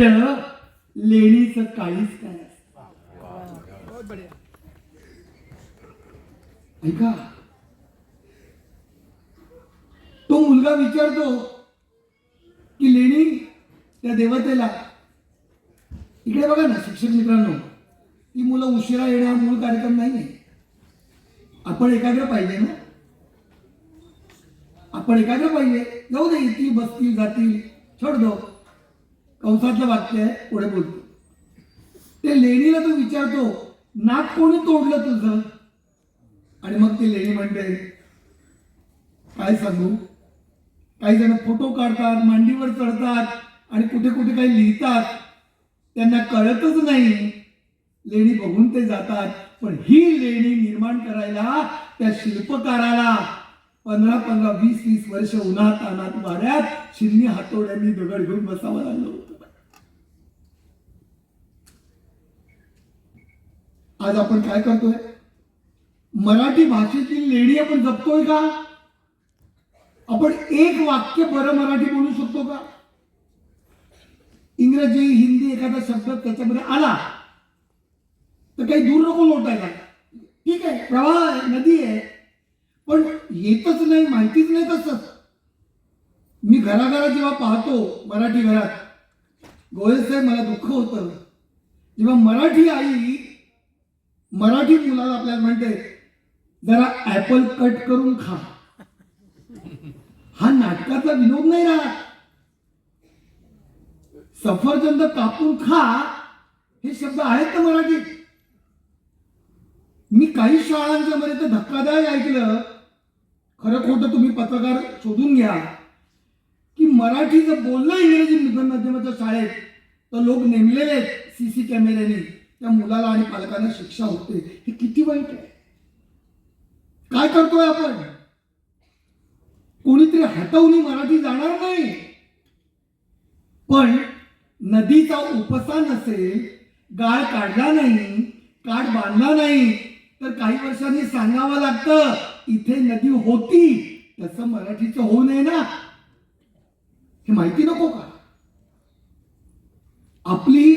लेणीचं काहीच काय ऐका. तो मुलगा विचारतो की लेणी त्या देवतेला. इकडे बघा ना शिक्षक मित्रांनो ती मुलं उशिरा येणं हा मूळ कार्यक्रम नाही आहे आपण एकाग्र पाहिजे ना? आपण एकाग्र पाहिजे. जाऊ दे ती बसतील जातील छोड दो. कंसातलं वाक्य आहे पुढे बोलतो. ते लेणीला तो विचारतो नाक कोणी तोडलं तुझं? आणि मग ती लेणी म्हणते काय सांगू? काही जण फोटो काढतात मांडीवर चढतात आणि कुठे कुठे काही लिहितात. त्यांना कळतच नाही. लेणी बघून ते जातात. पण ही लेणी निर्माण करायला त्या शिल्पकाराला पंधरा पंधरा वीस वीस वर्ष उन्हात अनात वाऱ्यात शिन्नी हातोड्यांनी दगड घेऊन बसावं लागलं होतं आज आपण काय करतोय? मराठी भाषेतील लेणी आपण जपतोय का? आपण एक वाक्य बरं मराठी बोलू शकतो का? इंग्रजी हिंदी एखादा शब्द त्याच्यामध्ये आला तर काही दूर नको लोटायला. ठीक आहे प्रवाह आहे नदी आहे पण येतच नाही माहितीच नाही तसंच मी घराघरात जेव्हा पाहतो मराठी घरात गोयल साहेब मला दुःख होतं. जेव्हा मराठी आई मराठी मुलाला आपल्याला म्हणते जरा ऍपल कट करून खा. हा नाटकाचा विनोद नाही राहत. सफरचंद कापून खा हे शब्द आहेत ना मराठीत? मी काही शाळांच्या मध्ये तर धक्कादायक ऐकलं. खरं खोटं तुम्ही पत्रकार शोधून घ्या. की मराठी जर बोललं इंग्रजी माध्यमाच्या शाळेत तर लोक नेमलेले सी सी कॅमेऱ्याने त्या मुलाला आणि पालकांना शिक्षा होते. हे किती वाईट आहे. काय करतोय आपण? कोणीतरी हटवून मराठी जाणार नाही. पण नदीचा उपसा नसेल गाळ काढला नाही काठ बांधला नाही तर काही वर्षांनी सांगावं लागतं इथे नदी होती तसं मराठीचं होऊ नये ना. हे माहिती नको का? आपली